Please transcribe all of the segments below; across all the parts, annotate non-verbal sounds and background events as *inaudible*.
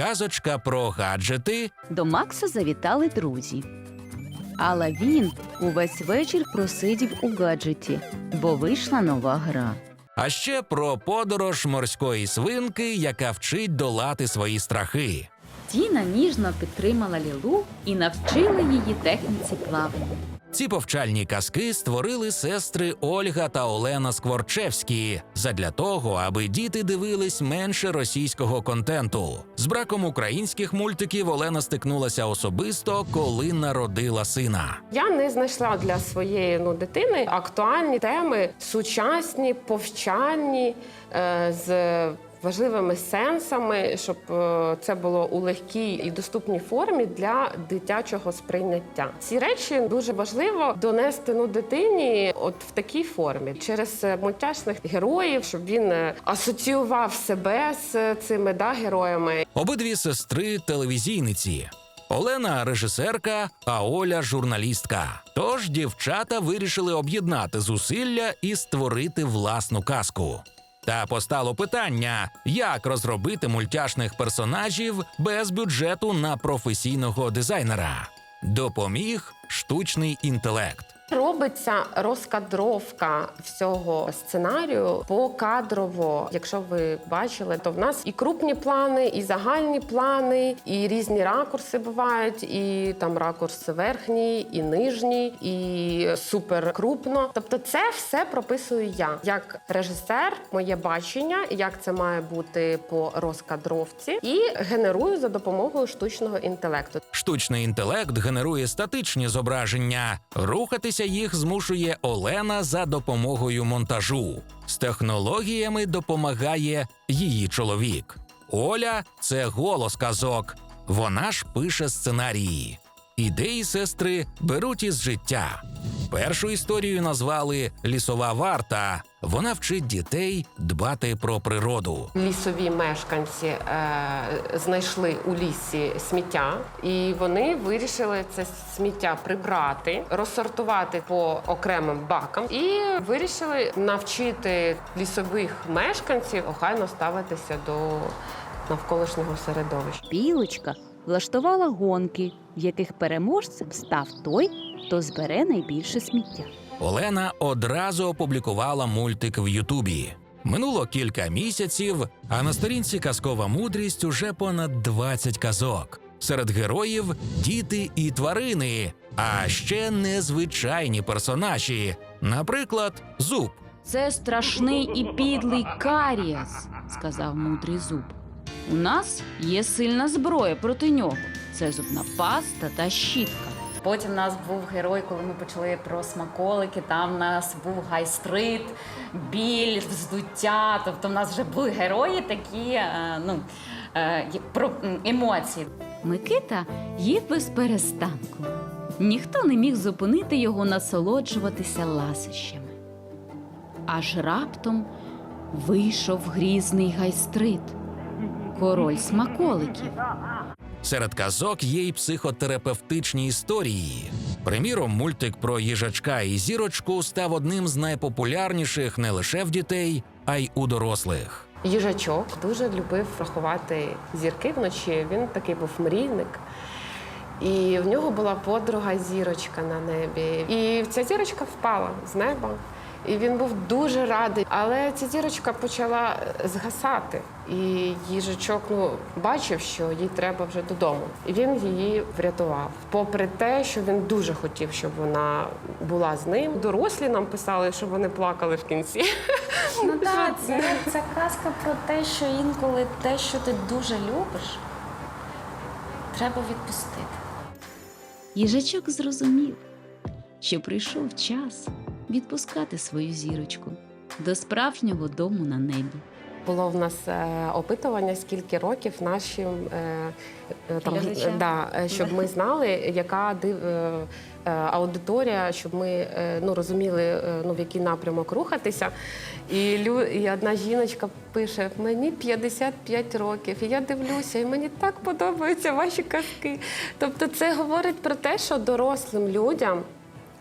Казочка про гаджети До Макса завітали друзі. Але він увесь вечір просидів у гаджеті, бо вийшла нова гра. А ще про подорож морської свинки, яка вчить долати свої страхи. Тіна ніжно підтримала Лілу і навчила її техніці плавання. Ці повчальні казки створили сестри Ольга та Олена Скворчевські задля того, аби діти дивились менше російського контенту. З браком українських мультиків Олена стикнулася особисто, коли народила сина. Я не знайшла для своєї ну, дитини актуальні теми, сучасні, повчальні, е, з важливими сенсами, щоб е, це було у легкій і доступній формі для дитячого сприйняття. Ці речі дуже важливо донести ну, дитині от в такій формі через е, мультяшних героїв, щоб він е, асоціював себе з цими да, героями Обидві сестри телевізійниці. Олена режисерка, а Оля журналістка. Тож дівчата вирішили об'єднати зусилля і створити власну казку. Та постало питання, як розробити мультяшних персонажів без бюджету на професійного дизайнера. Допоміг штучний інтелект. Робиться розкадровка всього сценарію покадрово. Якщо ви бачили, то в нас і крупні плани, і загальні плани, і різні ракурси бувають, і там ракурс верхній, і нижній, і супер крупно. Тобто, це все прописую я як режисер, моє бачення, як це має бути по розкадровці, і генерую за допомогою штучного інтелекту. Штучний інтелект генерує статичні зображення. Рухатися їх змушує Олена за допомогою монтажу. З технологіями допомагає її чоловік. Оля це голос казок. Вона ж пише сценарії. Ідеї сестри беруть із життя. Першу історію назвали Лісова варта. Вона вчить дітей дбати про природу. Лісові мешканці е, знайшли у лісі сміття, і вони вирішили це сміття прибрати, розсортувати по окремим бакам, і вирішили навчити лісових мешканців охайно ставитися до навколишнього середовища. Білочка влаштувала гонки, в яких переможцем став той, хто збере найбільше сміття. Олена одразу опублікувала мультик в Ютубі. Минуло кілька місяців, а на сторінці казкова мудрість уже понад 20 казок. Серед героїв діти і тварини, а ще незвичайні персонажі, наприклад, зуб. Це страшний і підлий карієс, сказав мудрий зуб. У нас є сильна зброя проти нього. Це зубна паста та щітка. Потім в нас був герой, коли ми почали про смаколики. Там в нас був гайстрит, біль, вздуття. Тобто, в нас вже були герої такі е, ну, е, про емоції. Микита їв без перестанку. Ніхто не міг зупинити його насолоджуватися ласощами. Аж раптом вийшов грізний гайстрит, король смаколиків. Серед казок є й психотерапевтичні історії. Приміром, мультик про їжачка і зірочку став одним з найпопулярніших не лише в дітей, а й у дорослих. Їжачок дуже любив рахувати зірки вночі. Він такий був мрійник. І в нього була подруга зірочка на небі. І ця зірочка впала з неба. І він був дуже радий. Але ця зірочка почала згасати. І їжачок ну, бачив, що їй треба вже додому. І він її врятував. Попри те, що він дуже хотів, щоб вона була з ним. Дорослі нам писали, що вони плакали в кінці. Ну *laughs* так, це, це казка про те, що інколи те, що ти дуже любиш, треба відпустити. Їжачок зрозумів, що прийшов час відпускати свою зірочку до справжнього дому на небі. Було в нас е, опитування, скільки років нашим е, е, там, да, щоб ми знали, яка див, аудиторія, щоб ми е, ну, розуміли, е, ну, в який напрямок рухатися. І, лю, і одна жіночка пише: мені 55 років, і я дивлюся, і мені так подобаються ваші казки. Тобто, це говорить про те, що дорослим людям.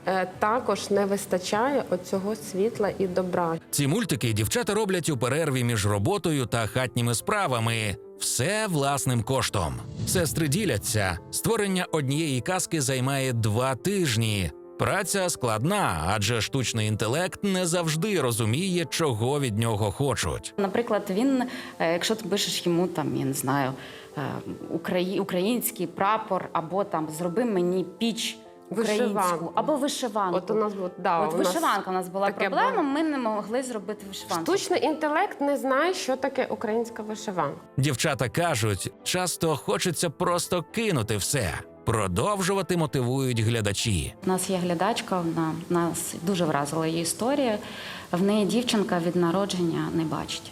Е, Також не вистачає оцього світла і добра. Ці мультики дівчата роблять у перерві між роботою та хатніми справами. Все власним коштом. Сестри діляться. Створення однієї казки займає два тижні. Праця складна, адже штучний інтелект не завжди розуміє, чого від нього хочуть. Наприклад, він, е, якщо ти пишеш йому там, я не знаю, е, украї- український прапор, або там зроби мені піч українську, Вишиванку. або вишиванку. От у нас бу- да, От у нас вишиванка у нас була таке проблема, було. ми не могли зробити вишиванку. Штучний інтелект не знає, що таке українська вишиванка. Дівчата кажуть, часто хочеться просто кинути все. Продовжувати мотивують глядачі. У нас є глядачка, вона нас дуже вразила її історія. В неї дівчинка від народження не бачить.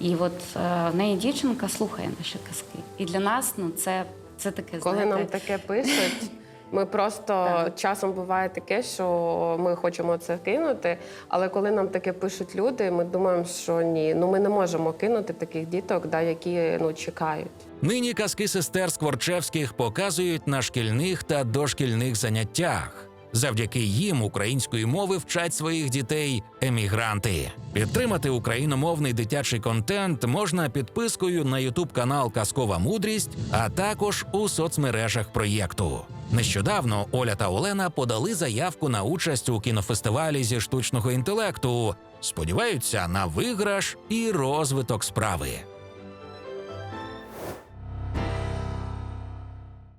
І от е, в неї дівчинка слухає наші казки. І для нас ну, це, це таке Коли знаєте, нам таке пишуть, ми просто Так. часом буває таке, що ми хочемо це кинути. Але коли нам таке пишуть люди, ми думаємо, що ні, ну ми не можемо кинути таких діток, да, які ну чекають. Нині казки сестер Скворчевських показують на шкільних та дошкільних заняттях. Завдяки їм української мови вчать своїх дітей емігранти. Підтримати україномовний дитячий контент можна підпискою на ютуб канал Казкова мудрість, а також у соцмережах проєкту. Нещодавно Оля та Олена подали заявку на участь у кінофестивалі зі штучного інтелекту. Сподіваються на виграш і розвиток справи.